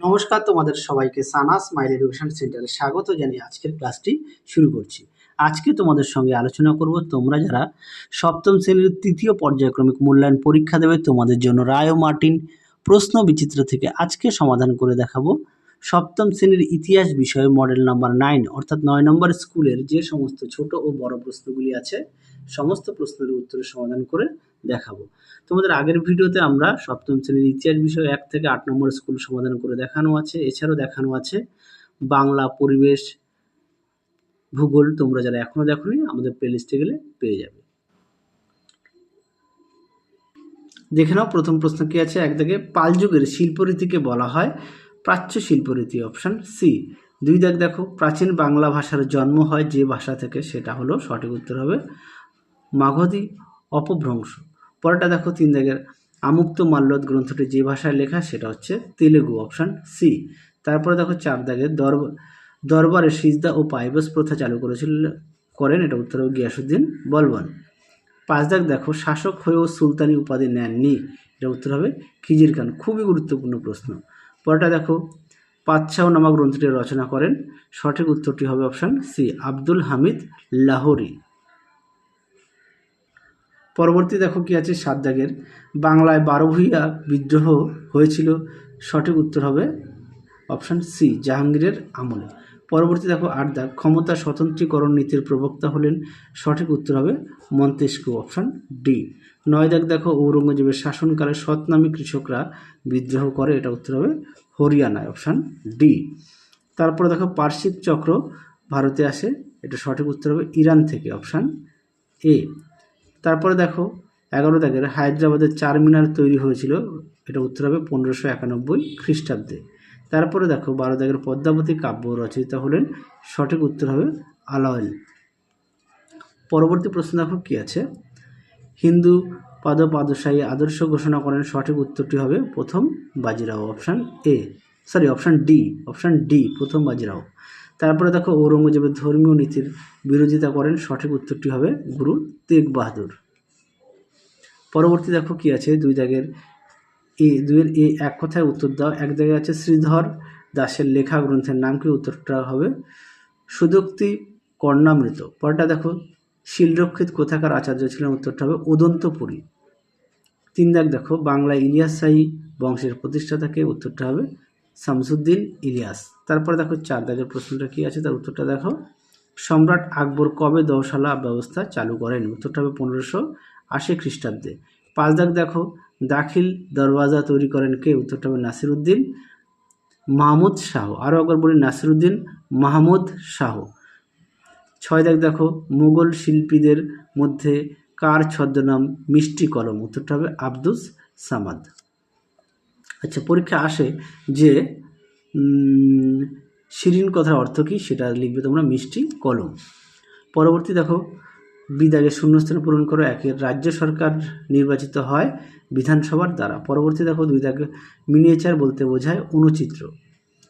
নমস্কার তোমাদের সবাইকে সানা স্মাইল এডুকেশন সেন্টারে স্বাগত জানিয়ে আজকের ক্লাসটি শুরু করছি। আজকে তোমাদের সঙ্গে আলোচনা করব তোমরা যারা সপ্তম শ্রেণির তৃতীয় পর্যায়ক্রমিক মূল্যায়ন পরীক্ষা দেবে, তোমাদের জন্য রায় মার্টিন প্রশ্ন বিচিত্র থেকে আজকে সমাধান করে দেখাবো। সপ্তম শ্রেণির ইতিহাস বিষয়ে মডেল নাম্বার নাইন, অর্থাৎ নয় নম্বর স্কুলের যে সমস্ত ছোট ও বড় প্রশ্নগুলি আছে, সমস্ত প্রশ্নের উত্তরের সমাধান করে দেখাবো। তোমাদের আগের ভিডিওতে আমরা সপ্তম শ্রেণির ইতিহাস বিষয় এক থেকে আট নম্বর স্কুল সমাধান করে দেখানো আছে। এছাড়াও দেখানো আছে বাংলা পরিবেশ ভূগোল। তোমরা যারা এখনও দেখোনি, আমাদের প্লেলিস্টে গেলে পেয়ে যাবে। দেখে নাও, প্রথম প্রশ্ন কি আছে? এক দিকে পাল যুগের শিল্পরীতিকে বলা হয় প্রাচ্য শিল্পরীতি অপশান সি দুই দাগ দেখো, প্রাচীন বাংলা ভাষার জন্ম হয় যে ভাষা থেকে, সেটা হলো সঠিক উত্তর হবে মাগধী অপভ্রংশ। পরেরটা দেখো তিন দাগের আমুক্ত মাল্যদ গ্রন্থটি যে ভাষায় লেখা সেটা হচ্ছে তেলেগু অপশান সি তারপরে দেখো চার দাগের দর দরবারে সিজদা ও পাইবস প্রথা চালু করেছিল, করেন, এটা উত্তর হবে গিয়াসুদ্দিন বলবন। পাঁচ দাগ দেখো, শাসক হয়েও সুলতানি উপাধি নেননি, এটা উত্তর হবে খিজির খান, খুবই গুরুত্বপূর্ণ প্রশ্ন। পরেরটা দেখো, পাতশাহ নামা গ্রন্থটি রচনা করেন, সঠিক উত্তরটি হবে অপশান সি আব্দুল হামিদ লাহোরি। পরবর্তী দেখো কি আছে সাত দাগের। বাংলায় বারো বিদ্রোহ হয়েছিল। সঠিক উত্তর হবে অপশান সি, জাহাঙ্গীরের আমলে। পরবর্তী দেখো আট দাগ, ক্ষমতা স্বতন্ত্রীকরণ নীতির প্রবক্তা হলেন। সঠিক উত্তর হবে মন্তেস্কু অপশান ডি। নয় দাগ দেখো ঔরঙ্গজেবের শাসনকালে সৎনামী কৃষকরা বিদ্রোহ করে, এটা উত্তর হবে হরিয়ানায়, অপশান ডি। তারপরে দেখো পার্শ্বিক চক্র ভারতে আসে, এটা সঠিক উত্তর হবে ইরান থেকে, অপশান এ। তারপরে দেখো, এগারো দাগের হায়দ্রাবাদের চার মিনার তৈরি হয়েছিল। এটা উত্তর হবে পনেরোশো একানব্বই খ্রিস্টাব্দে। তারপরে দেখো, বারো দাগের পদ্মাবতী কাব্য রচয়িতা হলেন। সঠিক উত্তর হবে আলাওয়েল। পরবর্তী প্রশ্ন দেখো, কী আছে? হিন্দু পাদ পাদশাহী আদর্শ ঘোষণা করেন, সঠিক উত্তরটি হবে প্রথম Bajirao, option A. Sorry, option D option D, প্রথম বাজিরাও। তারপরে দেখো ঔরঙ্গজেবের ধর্মীয় নীতির বিরোধিতা করেন, সঠিক উত্তরটি হবে গুরু তেগ বাহাদুর পরবর্তী দেখো কি আছে? দুই দাগের এ, দুইয়ের এ এক কথায় উত্তর দাও। এক জায়গায় আছে শ্রীধর দাসের লেখা গ্রন্থের নাম কি? উত্তরটা হবে সুদক্তি কর্ণামৃত। পরটা দেখো, শিলরক্ষিত কোথাকার আচার্য ছিলেন? উত্তরটা হবে উদন্তপুরী। তিন দাগ দেখো, বাংলা ইলিয়াস শাহী বংশের প্রতিষ্ঠাতাকে উত্তরটা হবে শামসুদ্দিন ইলিয়াস। তারপরে দেখো চার। দাগের প্রশ্নটা কী আছে, তার উত্তরটা দেখো। সম্রাট আকবর কবে দশালা ব্যবস্থা চালু করেন? উত্তরটা হবে পনেরোশো আশি খ্রিস্টাব্দে। পাঁচ দাগ দেখো। দাখিল দরওয়াজা তৈরি করেন কে? উত্তরটা হবে নাসিরুদ্দিন মাহমুদ শাহ। আরও একবার বলি, নাসিরুদ্দিন মাহমুদ শাহ। ছয় দাগ দেখো। মুঘল শিল্পীদের মধ্যে কার ছদ্মনাম মিষ্টি কলম? উত্তরটা হবে আব্দুস সামাদ। আচ্ছা পরীক্ষা আসে যে শিরিন কথার অর্থ কী সেটা লিখবে তোমরা মিষ্টি কলম। পরবর্তী দেখো বিদাগে শূন্যস্থান পূরণ করো একের রাজ্য সরকার নির্বাচিত হয় বিধানসভার দ্বারা। পরবর্তী দেখো দুই দাগে মিনিয়েচার বলতে বোঝায় অনুচিত্র।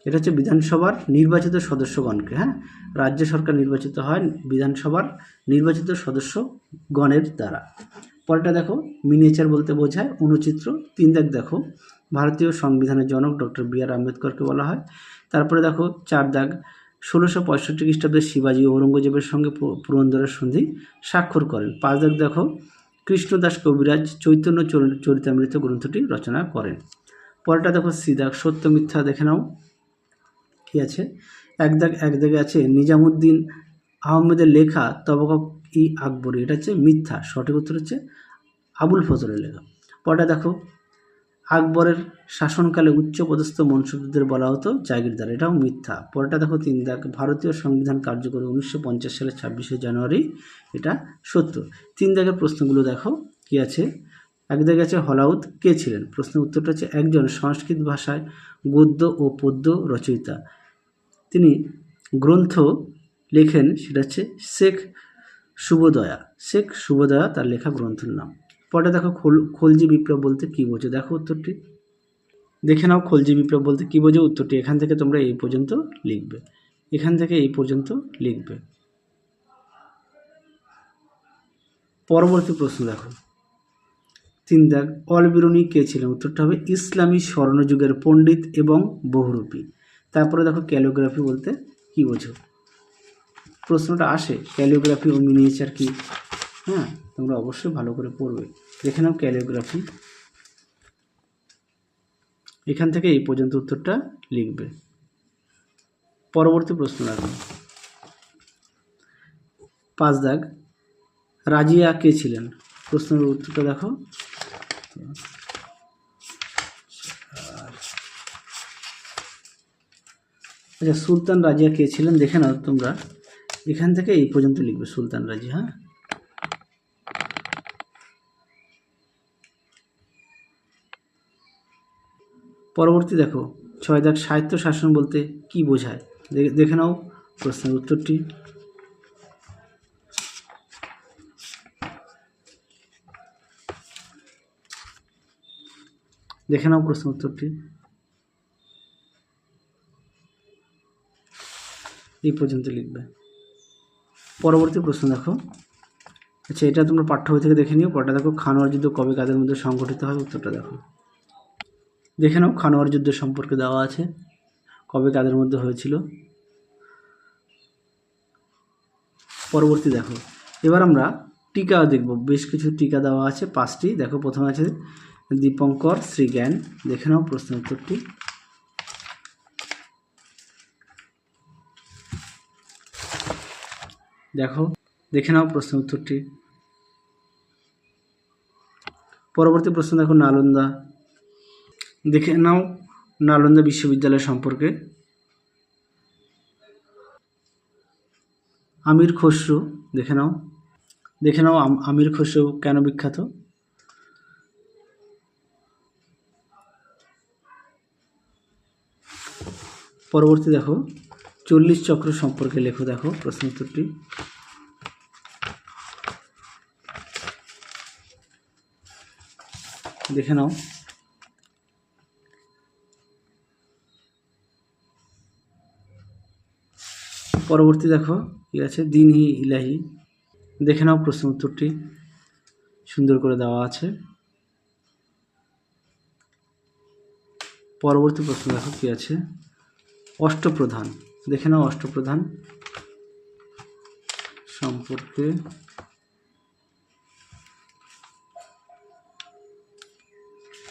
এটা হচ্ছে বিধানসভার নির্বাচিত সদস্যগণকে হ্যাঁ? রাজ্য সরকার নির্বাচিত হয় বিধানসভার নির্বাচিত সদস্যগণের দ্বারা। পরেরটা দেখো, মিনিয়েচার বলতে বোঝায় অনুচিত্র। তিন দাগ দেখো ভারতীয় সংবিধানের জনক ডক্টর বি আর আম্বেদকরকে বলা হয়। তারপরে দেখো, চার দাগ, ষোলোশো পঁয়ষট্টি খ্রিস্টাব্দে শিবাজী ঔরঙ্গজেবের সঙ্গে পুরন্দরের সন্ধি স্বাক্ষর করেন। পাঁচ দাগ দেখো, কৃষ্ণদাস কবিরাজ চৈতন্য চরিতামৃত গ্রন্থটি রচনা করেন। পরেরটা দেখো সিদাগ সত্য মিথ্যা দেখে নাও। কী আছে? এক দাগ, এক দাগে আছে, নিজামুদ্দিন আহমেদের লেখা তবকা ই আকবরী। এটা হচ্ছে মিথ্যা, সঠিক উত্তর হচ্ছে আবুল ফজলের লেখা। পরটা দেখো আকবরের শাসনকালে উচ্চপদস্থ মনসুবদের বলা হতো জাগিরদার। এটাও মিথ্যা। পরেটা দেখো তিন দাগ ভারতীয় সংবিধান কার্যকরী উনিশশো পঞ্চাশ সালের ছাব্বিশে জানুয়ারি, এটা সত্য। তিন দাগের প্রশ্নগুলো দেখো, কি আছে? এক দাগে আছে, হলাউদ, কে ছিলেন? প্রশ্নের উত্তরটা হচ্ছে একজন সংস্কৃত ভাষায় গদ্য ও পদ্য রচয়িতা। তিনি গ্রন্থ লেখেন, সেটা হচ্ছে শেখ শুভদয়া শেখ শুভদয়া তার লেখা গ্রন্থের নাম। পরে দেখো খোল খোলজি বিপ্লব বলতে কী বোঝো? দেখো উত্তরটি। দেখে নাও খোলজি বিপ্লব বলতে কী বোঝো উত্তরটি। এখান থেকে তোমরা এই পর্যন্ত লিখবে। এখান থেকে এই পর্যন্ত লিখবে। পরবর্তী প্রশ্ন দেখো। তিন দাগ অলবিরুনি কে ছিলেন? উত্তরটা হবে ইসলামী স্বর্ণযুগের পণ্ডিত এবং বহুরূপী। তারপরে দেখো ক্যালিওগ্রাফি বলতে কি বোঝো? প্রশ্নটা আসে, ক্যালিওগ্রাফি ও মিনিয়েচার কি? হ্যাঁ তোমরা অবশ্যই ভালো করে পড়বে। দেখে নাও ক্যালিওগ্রাফি এখান থেকে এই পর্যন্ত উত্তরটা লিখবে। পরবর্তী প্রশ্ন রাখবে। পাঁচ দাগ। রাজিয়া কে ছিলেন? প্রশ্নের উত্তরটা দেখো। আচ্ছা সুলতান রাজিয়া কে ছিলেন? দেখে নাও তোমরা। এখান থেকে এই পর্যন্ত লিখবে সুলতান রাজি হ্যাঁ? পরবর্তী দেখো, ছয় দাগ সাহিত্য শাসন বলতে কি বোঝায়? দেখে নাও প্রশ্নের উত্তরটি। দেখে নাও প্রশ্ন উত্তরটি। এই পর্যন্ত লিখবে। পরবর্তী প্রশ্ন দেখো। আচ্ছা এটা তোমরা পাঠ্য বই থেকে দেখে নিও। পরটা দেখো খানোয়ার যুদ্ধ কবে কাদের মধ্যে সংগঠিত হয়? উত্তরটা দেখো। দেখে নাও, খানোয়ার যুদ্ধ সম্পর্কে দেওয়া আছে, কবে কাদের মধ্যে হয়েছিল। পরবর্তী দেখো, এবার আমরা টিকা দেখব, বেশ কিছু টিকা দেওয়া আছে, পাঁচটি। দেখো, প্রথমে আছে দীপঙ্কর শ্রীজ্ঞান, দেখে নাও প্রশ্ন উত্তরটি। দেখো, দেখে নাও প্রশ্ন উত্তরটি। পরবর্তী প্রশ্ন দেখো, নালন্দা দেখে নাও নালন্দা বিশ্ববিদ্যালয় সম্পর্কে। আমির খসরু, দেখে নাও। দেখে নাও আমির খসরু কেন বিখ্যাত? পরবর্তী দেখো, চল্লিশ চক্র সম্পর্কে লেখো দেখো প্রশ্ন উত্তরটি দেখে নাও। পরবর্তী দেখো, কি আছে? দিনহি ইলাহি। দেখে নাও প্রশ্ন উত্তরটি। সুন্দর করে দেওয়া আছে। পরবর্তী প্রশ্ন দেখো, কি আছে? অষ্টপ্রধান। দেখে নাও অষ্টপ্রধান। সম্পর্কে।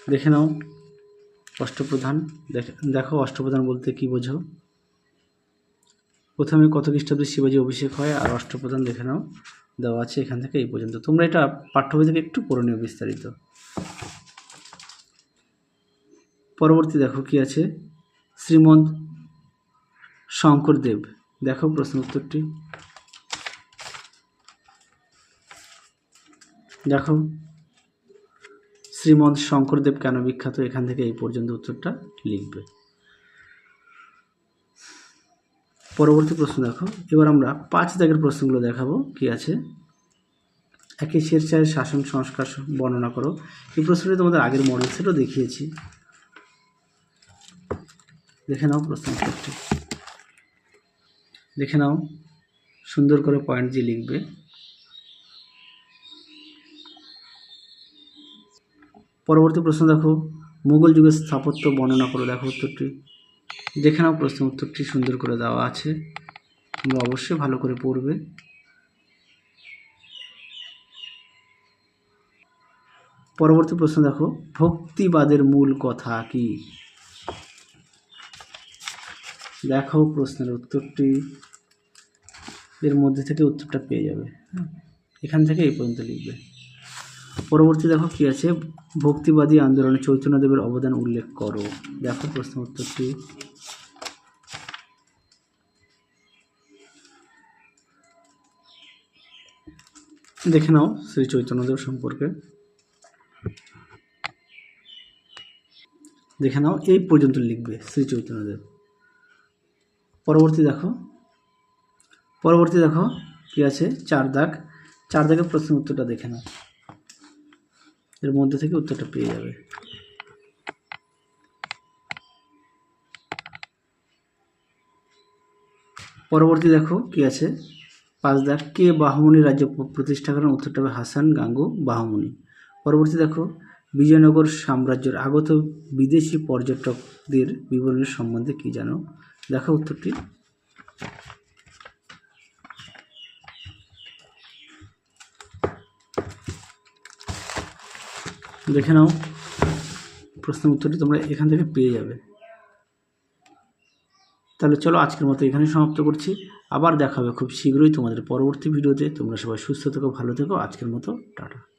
দেখে নাও অষ্টপ্রধান। দেখো অষ্টপ্রধান বলতে কি বোঝো? প্রথমে কত খ্রিস্টাব্দে শিবাজি অভিষেক হয় আর অষ্টপ্রধান দেখে নাও, দেওয়া আছে এখান থেকে এই পর্যন্ত। তোমরা এটা পাঠ্য বই থেকে একটু পড়ে নিও বিস্তারিত। পরবর্তী দেখো কি আছে? শ্রীমন্ত শঙ্করদেব। দেখো প্রশ্ন উত্তরটি। দেখো, শ্রীমন্ত শঙ্করদেব কেন বিখ্যাত? এখান থেকে এই পর্যন্ত উত্তরটা লিখবে। পরবর্তী প্রশ্ন দেখো। এবার আমরা পাঁচ দাগের প্রশ্নগুলো দেখাবো কি আছে। একে শেরশাহের শাসন, সংস্কার বর্ণনা করো। এই প্রশ্নটি তোমাদের আগের মডেল সেটও দেখিয়েছি। দেখে নাও প্রশ্ন দেখে নাও, সুন্দর করে পয়েন্ট দিয়ে লিখবে। পরবর্তী প্রশ্ন দেখো, মুঘল যুগের স্থাপত্য বর্ণনা করো। দেখো উত্তরটি। দেখে নাও প্রশ্ন উত্তরটি সুন্দর করে দেওয়া আছে, তোমরা অবশ্যই ভালো করে পড়বে। পরবর্তী প্রশ্ন দেখো, ভক্তিবাদের মূল কথা কি? দেখো প্রশ্নের উত্তরটি, এর মধ্যে থেকে উত্তরটা পেয়ে যাবে। হ্যাঁ এখান থেকে এই পর্যন্ত লিখবে। পরবর্তী দেখো কি আছে, ভক্তিবাদী আন্দোলনে চৈতন্যদেবের অবদান উল্লেখ করো। দেখো প্রশ্ন উত্তরটি। দেখে নাও শ্রী চৈতন্যদেব সম্পর্কে। দেখে নাও, এই পর্যন্ত লিখবে শ্রী চৈতন্যদেব। পরবর্তী দেখো পরবর্তী দেখো কি আছে? চার দাগ চার দাগের প্রশ্নের উত্তরটা দেখে নাও। এর মধ্যে থেকে উত্তরটা পেয়ে যাবে। পরবর্তী দেখো কি আছে? পাঁচ দাগ কে বাহমনি রাজ্য প্রতিষ্ঠা করেন? উত্তরটা হবে হাসান গাঙ্গু বাহমনি পরবর্তী দেখো, বিজয়নগর সাম্রাজ্যের আগত বিদেশি পর্যটকদের বিবরণের সম্বন্ধে কি জানো? দেখো উত্তরটি। দেখে নাও প্রশ্ন উত্তরটি তোমরা এখান থেকে পেয়ে যাবে। তাহলে চলো আজকের মতো এখানে সমাপ্ত করছি। আবার দেখা হবে খুব শীঘ্রই তোমাদের পরবর্তী ভিডিওতে। তোমরা সবাই সুস্থ থেকো, ভালো থেকো। আজকের মতো টাটা।